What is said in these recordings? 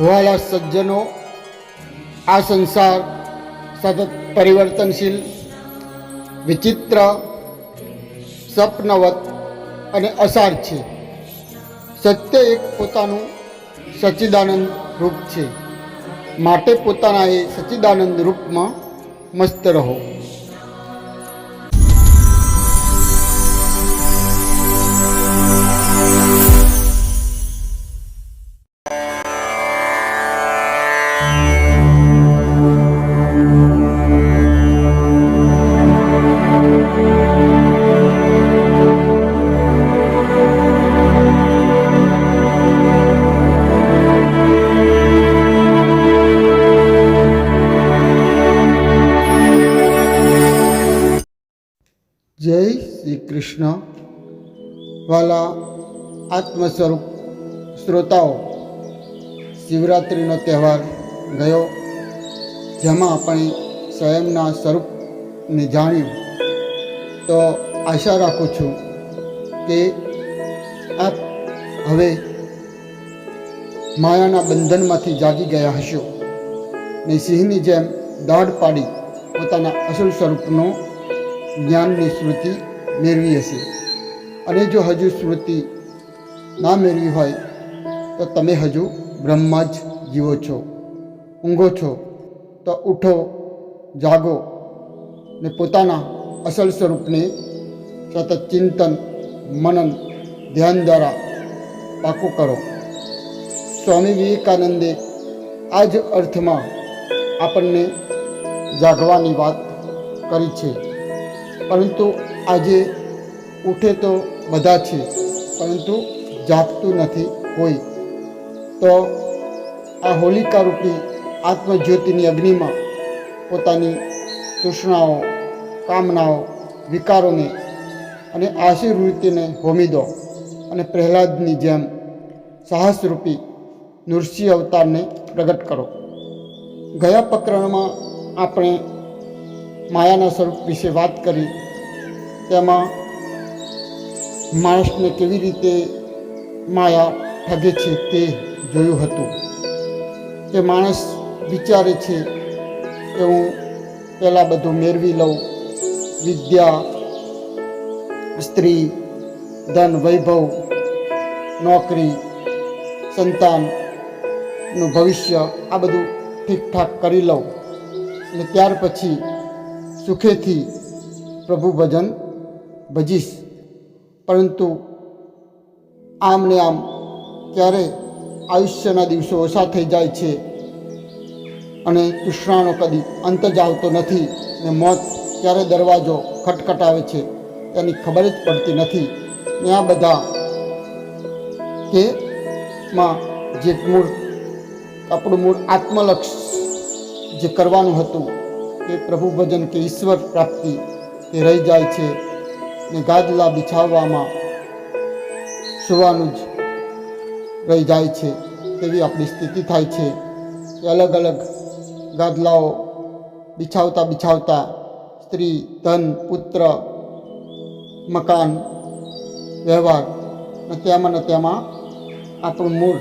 વહાલા સજ્જનો, આ સંસાર સતત પરિવર્તનશીલ, વિચિત્ર સ્વપ્નવત અને અસાર છે. સત્ય એક પોતાનું સચ્ચિદાનંદ રૂપ છે. માટે પોતાના એ સચ્ચિદાનંદ રૂપમાં મસ્ત રહો. વાલા આત્મ સ્વરૂપ શ્રોતાઓ શિવરાત્રિનો તહેવાર ગયો, જેમાં આપણે સ્વયંના સ્વરૂપને જાણ્યું. તો આશા રાખું છું કે આપ હવે માયાના બંધનમાંથી જાગી ગયા હશો ને સિંહની જેમ દાઢ પાડી પોતાના અસલ સ્વરૂપનો જ્ઞાનની સ્મૃતિ મેળવી હશે. અને જો હજુ સ્મૃતિ ના મેળવી હોય, તો તમે હજુ બ્રહ્મા જ જીવો છો, ઊંઘો છો, તો ઉઠો, જાગો ને પોતાના અસલ સ્વરૂપને સતત ચિંતન, મનન, ધ્યાન દ્વારા પાકું કરો. સ્વામી વિવેકાનંદે આ જ અર્થમાં આપણને જાગવાની વાત કરી છે. પરંતુ આજે ઉઠે તો બધા છે, પરંતુ જાગતું નથી કોઈ તો આ હોલિકા રૂપી આત્મજ્યોતિની અગ્નિમાં પોતાની તૃષ્ણાઓ, કામનાઓ, વિકારોને અને આશીર્વૃત્તિને હોમી દો અને પ્રહલાદની જેમ સાહસરૂપી નૃસિંહ અવતારને પ્રગટ કરો. ગયા પ્રકરણમાં આપણે માયાના સ્વરૂપ વિશે વાત કરી, તેમાં માણસને કેવી રીતે માયા ઠગે છે તે જોયું હતું. કે માણસ વિચારે છે કે હું પહેલાં બધું મેળવી લઉં. વિદ્યા, સ્ત્રી, ધન, વૈભવ, નોકરી સંતાનનું ભવિષ્ય આ બધું ઠીકઠાક કરી લઉં અને ત્યાર પછી સુખેથી પ્રભુ ભજન ભજીશ. પરંતુ આમ ને આમ ક્યારે આયુષ્યના દિવસો ઓછા થઈ જાય છે? અને તૃષ્ણાનો કદી અંત જ આવતો નથી ને મોત ક્યારે દરવાજો ખટખટાવે છે તેની ખબર જ પડતી નથી. ને આ બધા કે માં જે મૂળ, આપણું મૂળ આત્મલક્ષ જે કરવાનું હતું, એ પ્રભુ ભજન કે ઈશ્વર પ્રાપ્તિ એ રહી જાય છે. ને ગાદલા બિછાવવામાં સુવાનું જ રહી જાય છે તેવી આપણી સ્થિતિ થાય છે અલગ અલગ ગાદલાઓ બિછાવતા બિછાવતા સ્ત્રી, ધન, પુત્ર, મકાન, વ્યવહાર ને ત્યાંમાં ને તેમાં આપણું મૂળ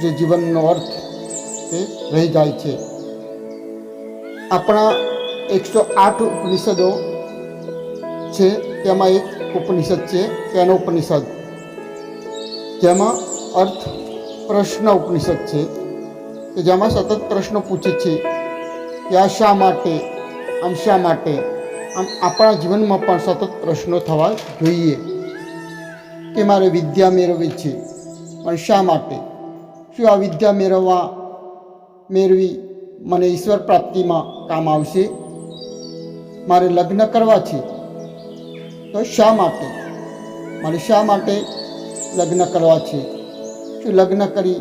જે જીવનનો અર્થ તે રહી જાય છે. આપણા એકસો આઠ ઉપનિષદો છે, તેમાં એક ઉપનિષદ છે, તેનો ઉપનિષદ. જેમાં અર્થ પ્રશ્ન ઉપનિષદ છે, કે જેમાં સતત પ્રશ્ન પૂછે છે, કે આ શા માટે, આમ શા માટે? આમ આપણા જીવનમાં પણ સતત પ્રશ્નો થવા જોઈએ. કે મારે વિદ્યા મેળવવી છે, પણ શા માટે? શું આ વિદ્યા મેળવવા, મેળવી મને ઈશ્વર પ્રાપ્તિમાં કામ આવશે? મારે લગ્ન કરવા છે તો શા માટે? મારે શા માટે લગ્ન કરવા છે? શું લગ્ન કરી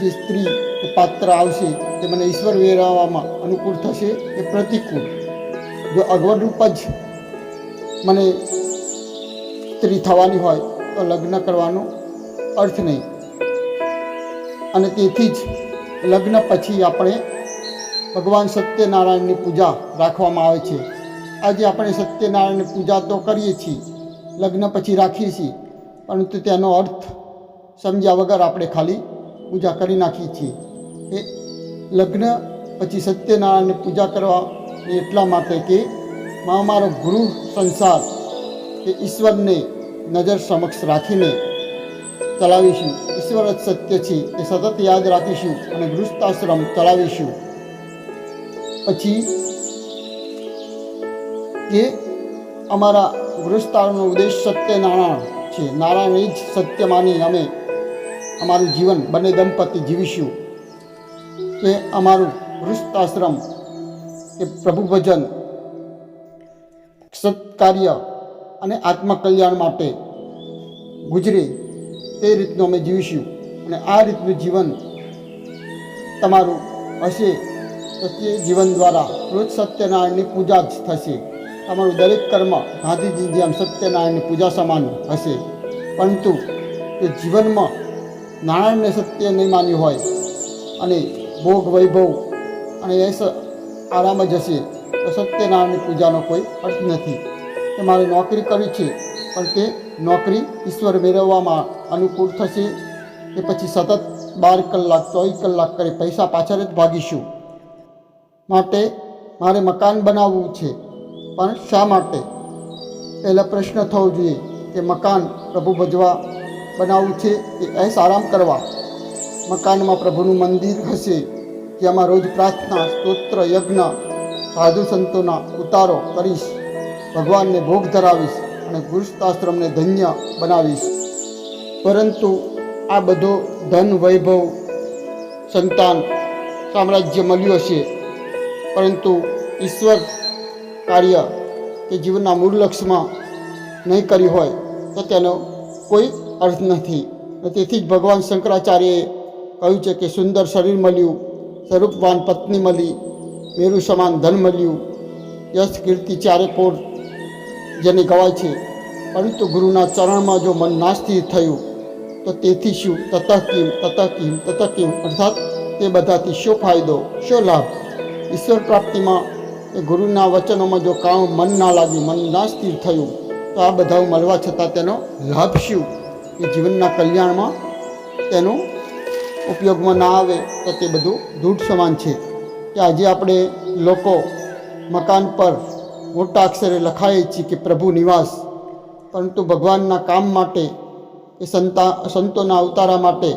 જે સ્ત્રી કે પાત્ર આવશે, તે મને ઈશ્વર વેરાવવામાં અનુકૂળ થશે કે પ્રતિકૂળ? જો અગવડ રૂપ જ મને સ્ત્રી થવાની હોય, તો લગ્ન કરવાનો અર્થ નહીં. અને તેથી જ લગ્ન પછી આપણે ભગવાન સત્યનારાયણની પૂજા રાખવામાં આવે છે. આજે આપણે સત્યનારાયણ પૂજા તો કરીએ છીએ, લગ્ન પછી રાખીએ છીએ, પરંતુ તેનો અર્થ સમજ્યા વગર આપણે ખાલી પૂજા કરી નાખીએ છીએ. એ લગ્ન પછી સત્યનારાયણની પૂજા કરવા એટલા માટે કે માં મારો ગુરુ સંસાર એ ઈશ્વરને નજર સમક્ષ રાખીને ચલાવીશું. ઈશ્વર જ સત્ય છે એ સતત યાદ રાખીશું અને ગૃહસ્થાશ્રમ ચલાવીશું. પછી એ અમારા ગૃહસ્થાનો ઉદ્દેશ સત્યનારાયણ છે. નારાયણ એ જ સત્ય માની અમે અમારું જીવન બંને દંપતી જીવીશું. કે અમારું ગૃહસ્થાશ્રમ એ પ્રભુ ભજન સત્કાર્ય અને આત્મકલ્યાણ માટે ગુજરે તે રીતનું અમે જીવીશું. અને આ રીતનું જીવન તમારું હશે તો તે જીવન દ્વારા રોજ સત્યનારાયણની પૂજા જ થશે. તમારું દરેક કર્મ ગાંધીજી જેમ સત્યનારાયણની પૂજા સમાન હશે. પરંતુ તે જીવનમાં નારાયણને સત્ય નહીં માન્યું હોય અને ભોગ વૈભવ અને એ આરામ જ હશે, તો સત્યનારાયણની પૂજાનો કોઈ અર્થ નથી. કે મારે નોકરી કરવી છે, પણ તે નોકરી ઈશ્વર મેળવવામાં અનુકૂળ થશે. કે પછી સતત બાર કલાક, ચોવીસ કલાક કરી પૈસા પાછળ જ ભાગીશું. માટે મારે મકાન બનાવવું છે. પણ શા માટે? પહેલાં પ્રશ્ન થવો જોઈએ કે મકાન પ્રભુ ભજવા બનાવવું છે કે એસ આરામ કરવા? મકાનમાં પ્રભુનું મંદિર હશે જેમાં રોજ પ્રાર્થના, સ્તોત્ર, યજ્ઞ, સાધુ સંતોના ઉતારો કરીશ, ભગવાનને ભોગ ધરાવીશ અને ગૃહસ્થાશ્રમને ધન્ય બનાવીશ? પરંતુ આ બધો ધન, વૈભવ, સંતાન સામ્રાજ્ય મળ્યું હશે. પરંતુ ઈશ્વર કાર્ય કે જીવનના મૂળ લક્ષ્યમાં નહીં કર્યું હોય તો તેનો કોઈ અર્થ નથી. તેથી જ ભગવાન શંકરાચાર્યએ કહ્યું છે કે સુંદર શરીર મળ્યું, સ્વરૂપવાન પત્ની મળી, મેરુ સમાન ધન મળ્યું, યશ, કીર્તિ ચારે કોર જેને ગવાય છે. પરંતુ ગુરુના ચરણમાં જો મન ના થયું, તો તેથી શું? તતઃ કિમ તતઃ કિમ તતઃ કિમ. અર્થાત તે બધાથી શું ફાયદો, શું લાભ? ઈશ્વર પ્રાપ્તિમાં એ ગુરુના વચનોમાં જો કામ મન ના લાગ્યું, મન ના સ્થિર થયું, તો આ બધા મળવા છતાં તેનો લાભ શું? એ જીવનના કલ્યાણમાં તેનો ઉપયોગમાં ના આવે તો તે બધું દૂઢ સમાન છે. કે આજે આપણે લોકો મકાન પર મોટા અક્ષરે લખાય છીએ કે પ્રભુ નિવાસ, પરંતુ ભગવાનના કામ માટે કે સંતા, સંતોના અવતારા માટે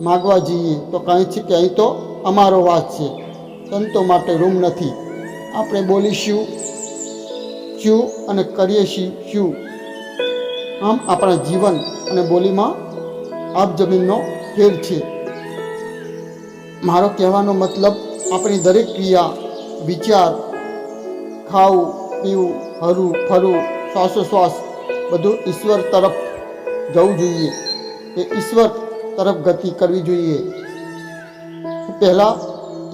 માગવા જઈએ તો કહે છે કે અહીં તો અમારો વાસ છે. સંતો માટે રૂમ નથી. આપણે બોલીશું શું અને કરીએ છીએ શું? આમ આપણા જીવન અને બોલીમાં આપ જમીનનો ફેર છે. મારો કહેવાનો મતલબ આપણી દરેક ક્રિયા, વિચાર, ખાવું, પીવું, હરવું, ફરવું, શ્વાસોશ્વાસ, બધું ઈશ્વર તરફ જવું જોઈએ. એ ઈશ્વર તરફ ગતિ કરવી જોઈએ. પહેલાં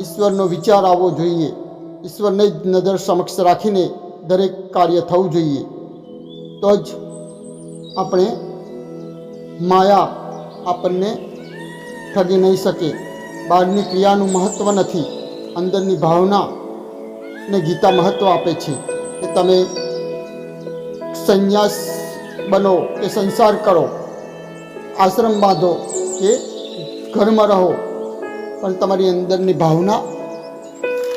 ઈશ્વરનો વિચાર આવવો જોઈએ. ઈશ્વરને જ નજર સમક્ષ રાખીને દરેક કાર્ય થવું જોઈએ. તો જ આપણે માયા આપણને ઠગી નહીં શકે. બહારની ક્રિયાનું મહત્ત્વ નથી. અંદરની ભાવનાને ગીતા મહત્ત્વ આપે છે કે તમે સંન્યાસ બનો કે સંસાર કરો. આશ્રમ બાંધો કે ઘરમાં રહો. પણ તમારી અંદરની ભાવના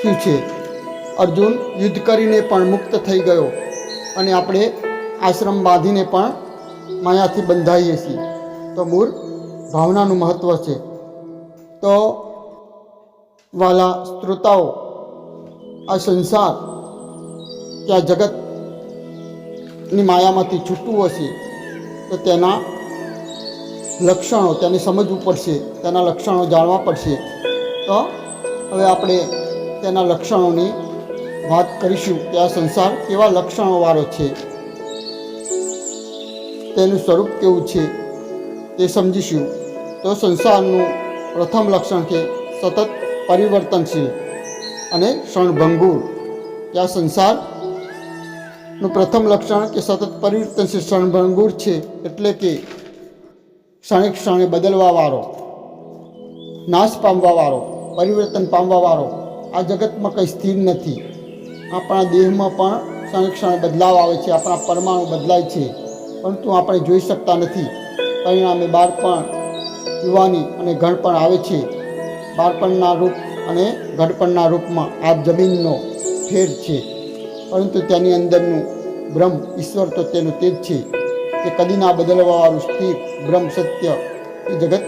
શું છે? અર્જુન યુદ્ધ કરીને પણ મુક્ત થઈ ગયો અને આપણે આશ્રમ બાંધીને પણ માયાથી બંધાઈએ છીએ. તો મૂળ ભાવનાનું મહત્ત્વ છે. તો વાલા શ્રોતાઓ, આ સંસાર કે આ જગતની માયામાંથી છૂટવું હશે તો તેના લક્ષણો, તેને સમજવું પડશે તેના લક્ષણો જાણવા પડશે. તો હવે આપણે તેના લક્ષણોની વાત કરીશું કે આ સંસાર કેવા લક્ષણોવાળો છે? તેનું સ્વરૂપ કેવું છે? તે સમજીશું. તો સંસારનું પ્રથમ લક્ષણ છે સતત પરિવર્તનશીલ અને ક્ષણભંગુર. કે આ સંસારનું પ્રથમ લક્ષણ કે સતત પરિવર્તનશીલ ક્ષણભંગુર છે એટલે કે ક્ષણે ક્ષણે બદલવાવાળો, નાશ પામવાવાળો, પરિવર્તન પામવાવાળો. આ જગતમાં કંઈ સ્થિર નથી. આપણા દેહમાં પણ ક્ષણે ક્ષણે બદલાવ આવે છે, આપણા પરમાણુ બદલાય છે. પરંતુ આપણે જોઈ શકતા નથી. પરિણામે બાળપણ યુવાની અને ઘડપણ આવે છે. બાળપણના રૂપ અને ઘડપણના રૂપમાં આ જમીનનો ફેર છે. પરંતુ તેની અંદરનું બ્રહ્મ ઈશ્વર તો તેનું તેજ છે તે કદી ના બદલવાવાળું સ્થિર બ્રહ્મ સત્ય એ જગત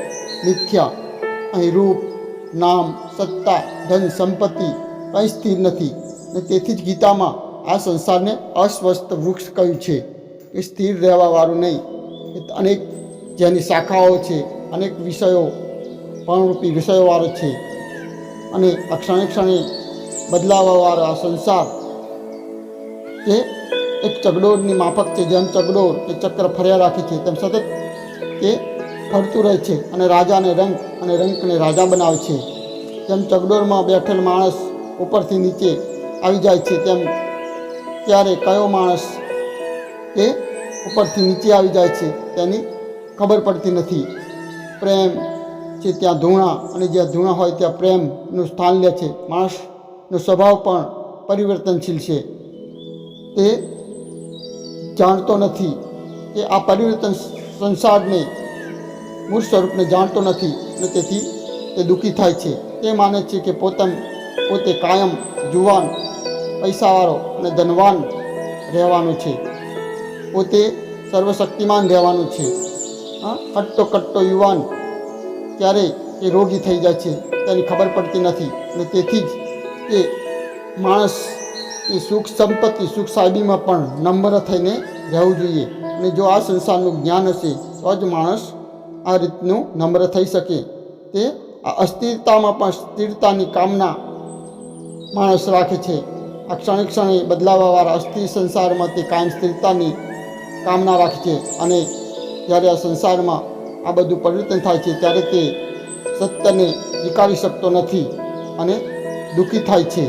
મિથ્યા. અહીં રૂપ, નામ, સત્તા, ધન, સંપત્તિ કંઈ સ્થિર નથી. ને તેથી જ ગીતામાં આ સંસારને અસ્વસ્થ વૃક્ષ કહ્યું છે. એ સ્થિર રહેવાવાળું નહીં. અનેક જેની શાખાઓ છે, અનેક વિષયો પણરૂપી વિષયોવાળો છે. અને ક્ષણે ક્ષણે બદલાવાવાળો આ સંસાર એ એક ચગડોળની માફક છે, જેમ ચગડોળ એ ચક્ર ફર્યા રાખે છે, તેમ સતત એ ફરતું રહે છે અને રાજાને રંગ અને રંકને રાજા બનાવે છે. જેમ ચગડોળમાં બેઠેલ માણસ ઉપરથી નીચે આવી જાય છે તેમ ત્યારે કયો માણસ એ ઉપરથી નીચે આવી જાય છે તેની ખબર પડતી નથી. પ્રેમ છે ત્યાં ધૂણા અને જ્યાં ધૂણા હોય ત્યાં પ્રેમનું સ્થાન લે છે. માણસનો સ્વભાવ પણ પરિવર્તનશીલ છે. તે જાણતો નથી કે આ પરિવર્તન સંસારને મૂળ સ્વરૂપને જાણતો નથી અને તેથી તે દુઃખી થાય છે. તે માને છે કે પોતાને પોતે કાયમ જુવાન પૈસાવાળો અને ધનવાન રહેવાનું છે. પોતે સર્વશક્તિમાન રહેવાનું છે. હા કટ્ટો કટ્ટો યુવાન ત્યારે એ રોગી થઈ જાય છે તેની ખબર પડતી નથી અને તેથી જ એ માણસ એ સુખ સંપત્તિ, સુખ સાહેબીમાં પણ નમ્ર થઈને રહેવું જોઈએ. અને જો આ સંસારનું જ્ઞાન હશે, તો જ માણસ આ રીતનું નમ્ર થઈ શકે. તે આ અસ્થિરતામાં પણ સ્થિરતાની કામના માણસ રાખે છે. આ ક્ષણે ક્ષણે બદલાવાવાળા અસ્થિર સંસારમાં તે કાયમ સ્થિરતાની કામના રાખે છે. અને જ્યારે આ સંસારમાં આ બધું પરિવર્તન થાય છે, ત્યારે તે સત્યને સ્વીકારી શકતો નથી અને દુઃખી થાય છે.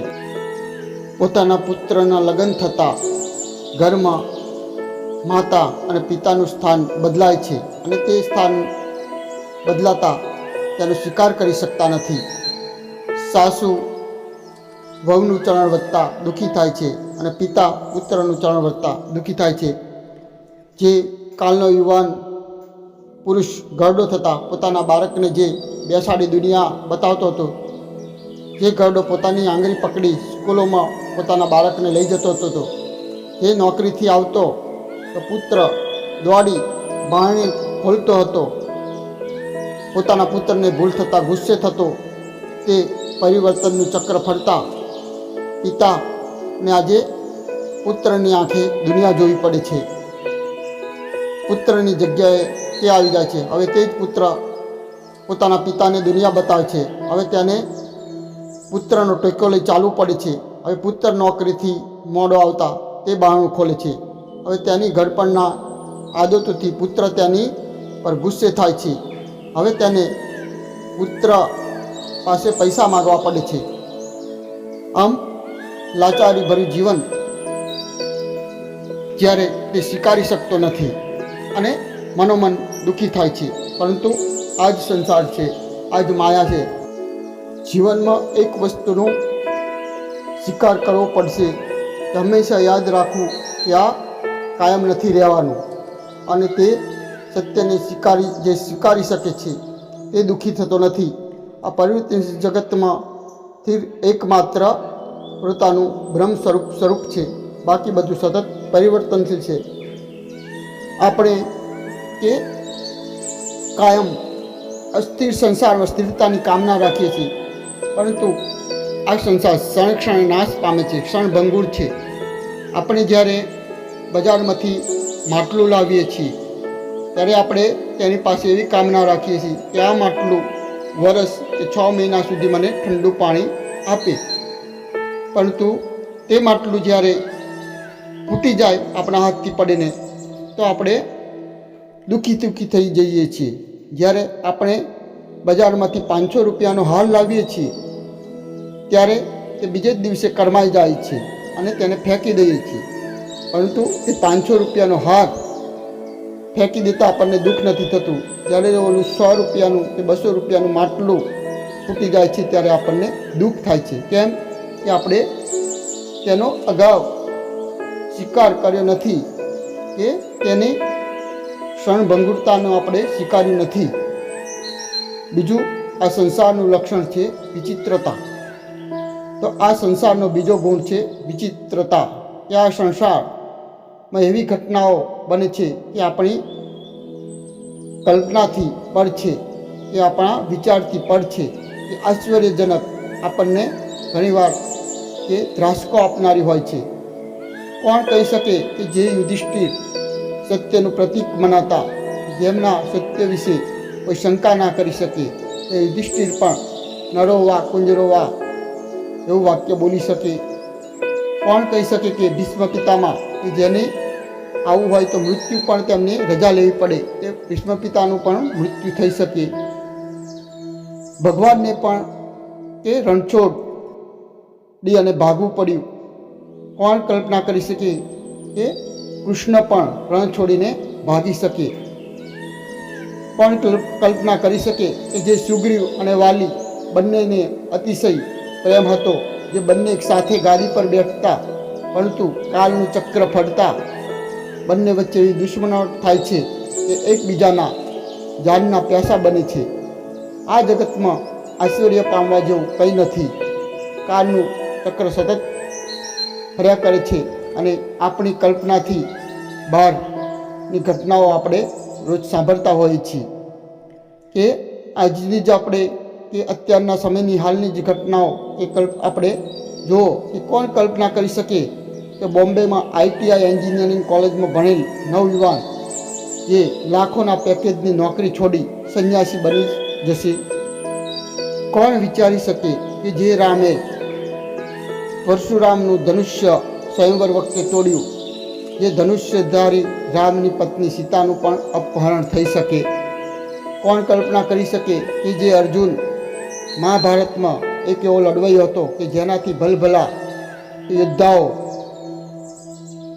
પોતાના પુત્રના લગ્ન થતાં ઘરમાં માતા અને પિતાનું સ્થાન બદલાય છે અને તે સ્થાન બદલાતા તેનો સ્વીકાર કરી શકતા નથી. સાસુ વહુનું ચરણ વધતા દુઃખી થાય છે અને પિતા પુત્રનું ચરણ વધતા દુઃખી થાય છે. જે કાલનો યુવાન પુરુષ ગરડો થતાં પોતાના બાળકને જે બેસાડી દુનિયા બતાવતો હતો, જે ગરડો પોતાની આંગળી પકડી સ્કૂલોમાં પોતાના બાળકને લઈ જતો હતો જે નોકરીથી આવતો તો પુત્ર દોડી બારણે ખોલતો હતો. પોતાના પુત્રને ભૂલ થતાં ગુસ્સે થતો, તે પરિવર્તનનું ચક્ર ફરતા પિતાને આજે પુત્રની આંખે દુનિયા જોવી પડે છે. પુત્રની જગ્યાએ તે આવી જાય છે. હવે તે જ પુત્ર પોતાના પિતાને દુનિયા બતાવે છે. હવે તેને પુત્રનો ટેકો લઈ ચાલવું પડે છે. હવે પુત્ર નોકરીથી મોડો આવતા તે બાણું ખોલે છે. હવે તેની ઘડપણના આદતોથી પુત્ર તેની પર ગુસ્સે થાય છે. હવે તેને પુત્ર પાસે પૈસા માગવા પડે છે. આમ લાચારી ભર્યું જીવન જ્યારે તે સ્વીકારી શકતો નથી અને મનોમન દુઃખી થાય છે. પરંતુ આ જ સંસાર છે આ જ માયા છે. જીવનમાં એક વસ્તુનો સ્વીકાર કરવો પડશે. હંમેશા યાદ રાખવું કે આ કાયમ નથી રહેવાનું અને તે સત્યને સ્વીકારી, જે સ્વીકારી શકે છે, તે દુઃખી થતો નથી. આ પરિવર્તનશીલ જગતમાં એકમાત્ર પોતાનું બ્રહ્મ સ્વરૂપ સ્વરૂપ છે. બાકી બધું સતત પરિવર્તનશીલ છે. આપણે કે કાયમ અસ્થિર સંસારમાં સ્થિરતાની કામના રાખીએ છીએ. પરંતુ આ સંસાર ક્ષણ ક્ષણે નાશ પામે છે, ક્ષણભંગુર છે. આપણે જ્યારે બજારમાંથી માટલું લાવીએ છીએ, ત્યારે આપણે તેની પાસે એવી કામના રાખીએ છીએ કે આ માટલું વરસ કે છ મહિના સુધી મને ઠંડુ પાણી આપે. પરંતુ તે માટલું જ્યારે ફૂટી જાય આપણા હાથથી પડીને, તો આપણે દુઃખી દુઃખી થઈ જઈએ છીએ. જ્યારે આપણે બજારમાંથી પાંચસો રૂપિયાનો હાર લાવીએ છીએ, ત્યારે તે બીજે જ દિવસે કરમાઈ જાય છે અને તેને ફેંકી દઈએ છીએ. પરંતુ એ પાંચસો રૂપિયાનો હાર ફેંકી દેતા આપણને દુઃખ નથી થતું. જ્યારે ઓલું સો રૂપિયાનું કે બસો રૂપિયાનું માટલું ફૂટી જાય છે, ત્યારે આપણને દુઃખ થાય છે. કેમ? કે આપણે તેનો અગાઉ સ્વીકાર કર્યો નથી કે તેની ક્ષણભંગુરતાનો આપણે સ્વીકાર્યું નથી. બીજું, આ સંસારનું લક્ષણ છે વિચિત્રતા. તો આ સંસારનો બીજો ગુણ છે વિચિત્રતા. કે આ સંસારમાં એવી ઘટનાઓ બને છે કે આપણી કલ્પનાથી પર છે, કે આપણા વિચારથી પર છે, કે આશ્ચર્યજનક આપણને ઘણીવાર કે ધ્રાસકો આપનારી હોય છે. કોણ કહી શકે કે જે યુધિષ્ઠિર સત્યનું પ્રતીક મનાતા, જેમના સત્ય વિશે કોઈ શંકા ના કરી શકે? એ યુધિષ્ઠિર પણ નરો વા કુંજરો વા એવું વાક્ય બોલી શકે. કોણ કહી શકે કે ભીષ્મ પિતામાં કે જેને આવું હોય તો મૃત્યુ પણ તેમને રજા લેવી પડે? તે ભીષ્મ પિતાનું પણ મૃત્યુ થઈ શકે. ભગવાનને પણ તે રણછોડ ડી અને ભાગવું પડ્યું. કોણ કલ્પના કરી શકે કે કૃષ્ણ પણ રણ છોડીને ભાગી શકે? કોણ કલ્પના કરી શકે કે જે સુગ્રીવ અને વાલી બંનેને અતિશય પ્રેમ હતો, જે બંને એક સાથે ગાડી પર બેઠતા, પરંતુ કાળનું ચક્ર ફરતા, બંને વચ્ચે એવી દુશ્મનાવટ થાય છે કે એકબીજાના જાનના પ્યાસા બને છે. આ જગતમાં આશ્ચર્ય પામવા જેવું કંઈ નથી. કાળનું ચક્ર સતત ફર્યા કરે છે અને આપણી કલ્પનાથી બહારની ઘટનાઓ આપણે રોજ સાંભળતા હોઈએ છીએ કે આજની જ આપણે કે અત્યારના સમયની હાલની જ ઘટનાઓ એ કલ્પ આપણે જો એ કોણ કલ્પના કરી શકે કે બોમ્બેમાં આઈટીઆઈ એન્જિનિયરિંગ કોલેજમાં ભણેલ નવયુવાન જે લાખોના પેકેજની નોકરી છોડી સંન્યાસી બની જશે? કોણ વિચારી શકે કે જે રામે પરશુરામનું ધનુષ્ય સ્વયંવર વખતે તોડ્યું. જે ધનુષ્યધારી રામની પત્ની સીતાનું પણ અપહરણ થઈ શકે. કોણ કલ્પના કરી શકે કે જે અર્જુન મહાભારતમાં એક એવો લડવાઈ હતો કે જેનાથી ભલભલા યોદ્ધાઓ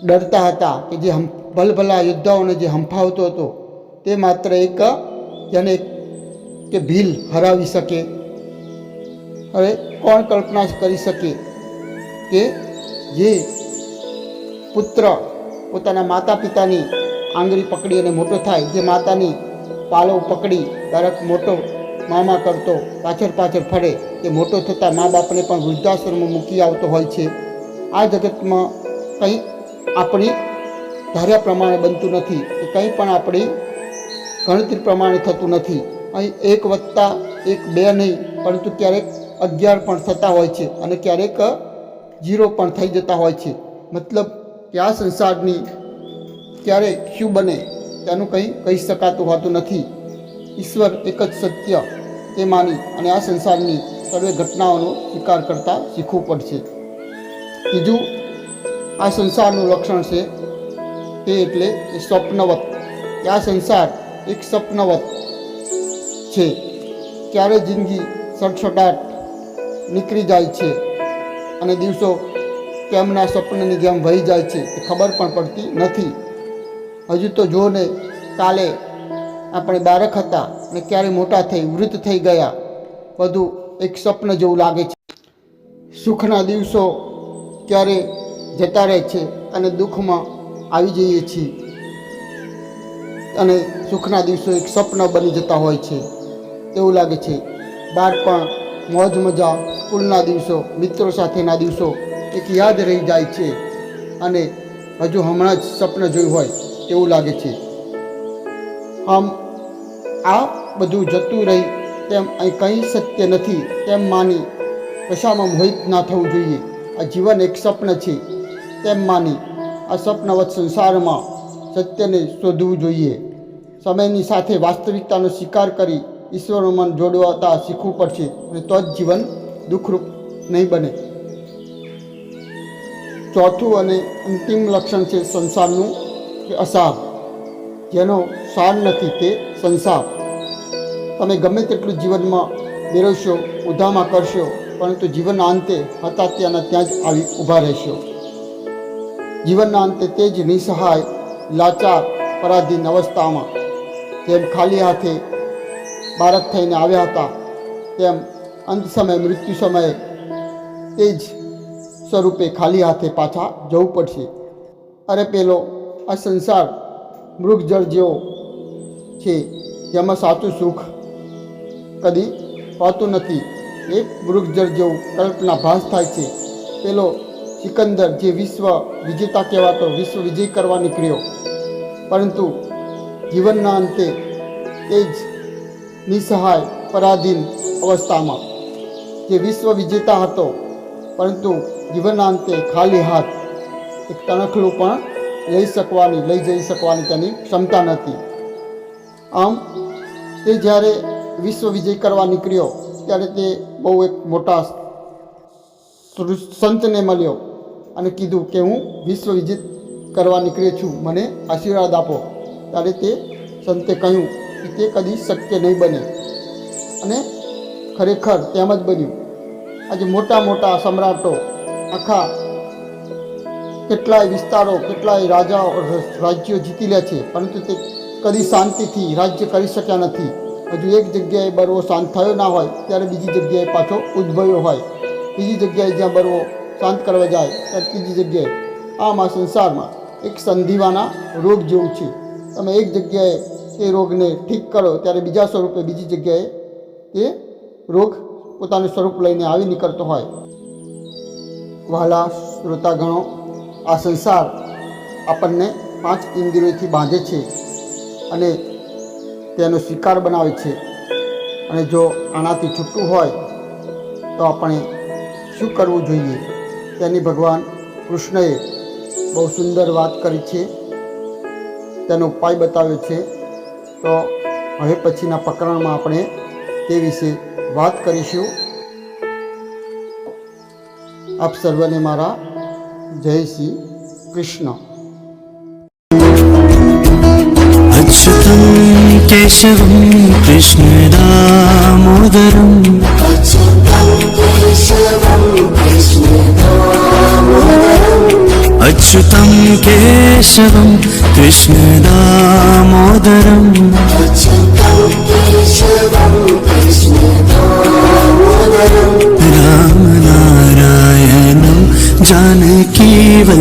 ડરતા હતા કે જે ભલભલા યોદ્ધાઓને જે હંફાવતો હતો, તે માત્ર એક, જેને કે ભીલ હરાવી શકે. હવે કોણ કલ્પના કરી શકે કે જે પુત્ર પોતાના માતા પિતાની આંગળી પકડી અને મોટો થાય, જે માતાની પાલવ પકડી, દરેક મોટો મામા કરતો, પાછળ પાછળ ફરે તે મોટો થતાં મા બાપને પણ વૃદ્ધાશ્રમમાં મૂકી આવતો હોય છે. આ જગતમાં કંઈ આપણી ધાર્યા પ્રમાણે બનતું નથી કે કંઈ પણ આપણી ગણતરી પ્રમાણે થતું નથી. અહીં એક વત્તા એક બે નહીં, પરંતુ ક્યારેક અગિયાર પણ થતા હોય છે અને ક્યારેક જીરો પણ થઈ જતા હોય છે. મતલબ કે આ સંસારની ક્યારે શું બને તેનું કંઈ કહી શકાતું હોતું નથી. ઈશ્વર એક જ સત્ય તે માની અને આ સંસારની સર્વે ઘટનાઓનો સ્વીકાર કરતાં શીખવું પડશે. બીજું આ સંસારનું લક્ષણ છે તે એટલે એ સ્વપ્નવત. આ સંસાર એક સ્વપ્નવત છે. ક્યારે જિંદગી સડસડાટ નીકળી જાય છે. અને દિવસો કેમના સ્વપ્નની જેમ વહી જાય છે એ ખબર પણ પડતી નથી. હજુ તો જો ને કાલે આપણે બાળક હતા અને ક્યારે મોટા થઈ, વૃદ્ધ થઈ ગયા બધું એક સ્વપ્ન જેવું લાગે છે. સુખના દિવસો ક્યારે જતા રહે છે અને દુઃખમાં આવી જઈએ છીએ. અને સુખના દિવસો એક સ્વપ્ન બની જતા હોય છે. એવું લાગે છે. બાળપણ મોજ મજા સ્કૂલના દિવસો, મિત્રો સાથેના દિવસો એક યાદ રહી જાય છે અને હજુ હમણાં જ સ્વપ્ન જોયું હોય એવું લાગે છે. આમ આ બધું જતું રહી તેમ અહીં કંઈ સત્ય નથી તેમ માની કશામાં મોહિત ના થવું જોઈએ. આ જીવન એક સ્વપ્ન છે તેમ માની આ સ્વપ્નવત સંસારમાં સત્યને શોધવું જોઈએ. સમયની સાથે વાસ્તવિકતાનો સ્વીકાર કરી ઈશ્વરનું મન જોડવાતા શીખવું પડશે અને તો જ જીવન દુઃખરૂપ નહીં બને. ચોથું અને અંતિમ લક્ષણ છે સંસારનું કે અસાર. જેનો સાર નથી તે સંસાર. તમે ગમે તેટલું જીવનમાં મેળવશો ઉધામાં કરશો, પરંતુ જીવનના અંતે હતા ત્યાંના ત્યાં જ આવી ઊભા રહેશો. જીવનના અંતે તે જ નિસહાય, લાચાર, પરાધીન અવસ્થામાં, જેમ ખાલી હાથે બાળક થઈને આવ્યા હતા. તેમ અંત સમયે, મૃત્યુ સમયે તે જ સ્વરૂપે ખાલી હાથે પાછા જવું પડશે. અરે પેલો, આ સંસાર મૃગજળ જેવો છે, જેમાં સાચું સુખ કદી પાતું નથી. એક મૃગજળ જેવું કલ્પના ભાસ થાય છે. પેલો સિકંદર જે વિશ્વ વિજેતા કહેવાતો, વિશ્વ વિજય કરવા નીકળ્યો. પરંતુ જીવનના અંતે એ જ નિસહાય પરાધીન અવસ્થામાં. જે વિશ્વ વિજેતા હતો, પરંતુ જીવનના અંતે ખાલી હાથ, એક તણખલું પણ લઈ શકવાની, લઈ જઈ શકવાની તેની ક્ષમતા નથી આમ, તે જ્યારે વિશ્વ વિજય કરવા નીકળ્યો, ત્યારે તે બહુ એક મોટા સંતને મળ્યો અને કીધું કે હું વિશ્વ વિજિત કરવા નીકળ્યો છું, મને આશીર્વાદ આપો. ત્યારે તે સંતે કહ્યું કે તે કદી શક્ય નહીં બને. અને ખરેખર તેમ જ બન્યું. આજે મોટા મોટા સમ્રાટો, આખા કેટલાય વિસ્તારો, કેટલાય રાજાઓ, રાજ્યો જીતી લે છે, પરંતુ તે કદી શાંતિથી રાજ્ય કરી શક્યા નથી. હજુ એક જગ્યાએ બરવો શાંત થયો ના હોય, ત્યારે બીજી જગ્યાએ પાછો ઉદ્ભવ્યો હોય. બીજી જગ્યાએ જ્યાં બરવો શાંત કરવા જાય, ત્યારે ત્રીજી જગ્યાએ. આમ સંસારમાં એક સંધિવાના રોગ જેવું છે. તમે એક જગ્યાએ એ રોગને ઠીક કરો ત્યારે બીજા સ્વરૂપે બીજી જગ્યાએ તે રોગ પોતાનું સ્વરૂપ લઈને આવી નીકળતો હોય. વહાલા શ્રોતાગણો આ સંસાર આપણને પાંચ ઇન્દ્રિયોથી બાંધે છે અને તેનો શિકાર બનાવે છે. અને જો આનાથી છૂટવું હોય તો આપણે શું કરવું જોઈએ? તેની ભગવાન કૃષ્ણએ બહુ સુંદર વાત કરી છે. તેનો ઉપાય બતાવ્યો છે. તો હવે પછીના પ્રકરણમાં આપણે તે વિશે વાત કરીશું આપ સર્વને મારા જય શ્રી કૃષ્ણ अच्युतं केशवं कृष्णदामोदरम् अच्युतं केशवं कृष्णदामोदरम् अच्युतं केशवं कृष्णदामोदरम्। रामनारायणं जानकीवल्लभम्।